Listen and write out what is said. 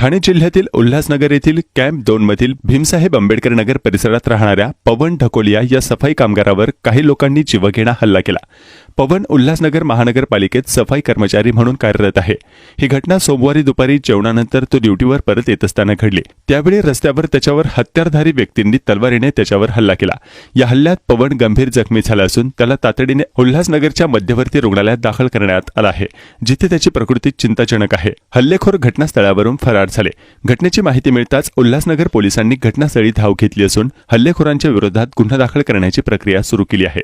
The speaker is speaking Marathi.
ठाणे जिल्ह्यातील उल्हासनगर येथील कॅम्प दोन मधील भीमसाहेब आंबेडकर नगर परिसरात राहणाऱ्या पवन ढकोलिया या सफाई कामगारावर काही लोकांनी जीवघेणा हल्ला केला. पवन उल्हासनगर महानगरपालिकेत सफाई कर्मचारी म्हणून कार्यरत आहे. ही घटना सोमवारी दुपारी जेवणानंतर तो ड्युटीवर परत येत असताना घडली. त्यावेळी रस्त्यावर त्याच्यावर हत्यारधारी व्यक्तींनी तलवारीने त्याच्यावर हल्ला केला. या हल्ल्यात पवन गंभीर जखमी झाला असून त्याला तातडीने उल्हासनगरच्या मध्यवर्ती रुग्णालयात दाखल करण्यात आला आहे जिथे त्याची प्रकृती चिंताजनक आहे. हल्लेखोर घटनास्थळावरून फरार झाले. घटनेची माहिती मिळताच उल्हासनगर पोलिसांनी घटनास्थळी धाव घेतली असून हल्लेखोरांच्या विरोधात गुन्हा दाखल करण्याची प्रक्रिया सुरू केली आहे.